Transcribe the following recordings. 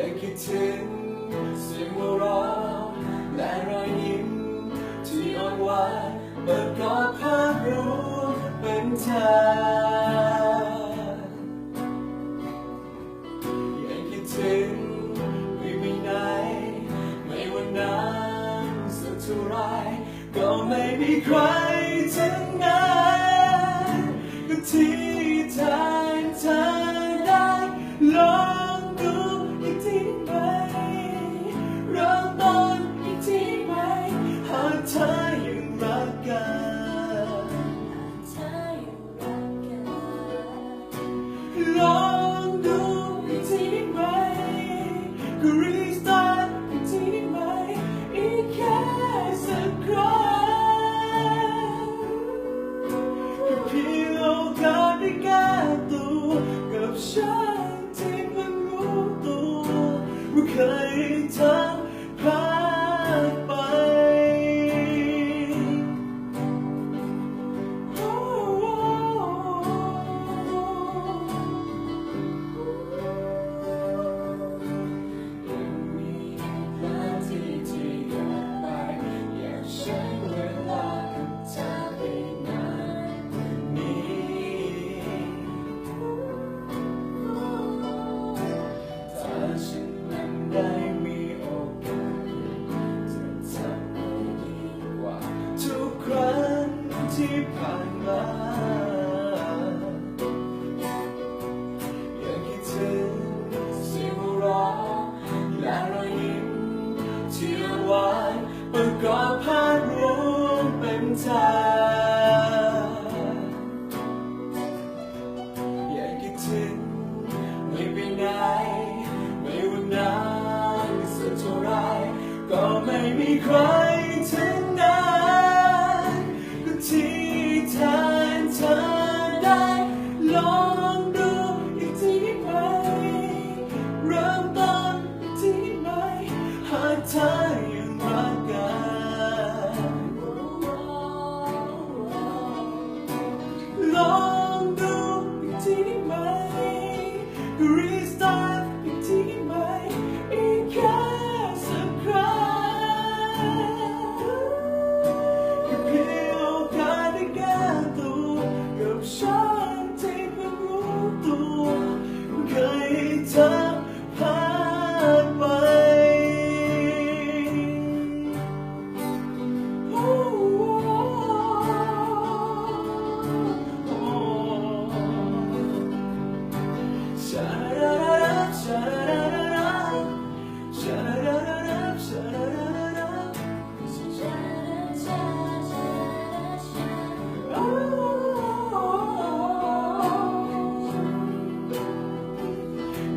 และคิดถึงเสียงหัวเราะและรอยยิ้มที่อ่อนหวานเปิดกอดภาพรู้เป็นเธอยังคิดถึงไม่ไปไหไม่ว่านานสักเท่าไรก็ไม่มีใครถึงนั้นก็ที กั ที่ผ่านมาอยากคิดถึงเสียงหัวเราะและรอยยิ้มที่หวานประกอบภาพรวมเป็นเธออยากคิดถึงไม่ไปไหนไม่ว่านานสักเท่าไรก็ไม่มีใคร เริ่มต้นทีได้ไหมหากเธอยังรักกันลองดูอีกทีได้ไหม Restart อีกทีได้ไหมอีกแค่สักครั้งแค่เพียงโอกาสได้แก้ตัวกับฉันที่เพิ่งรู้ตัวเคยทำพล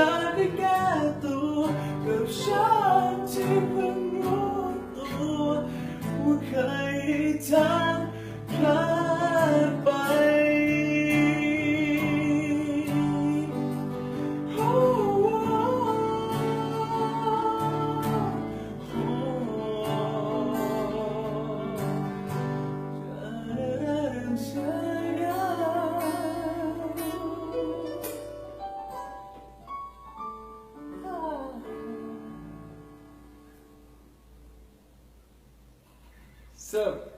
ง So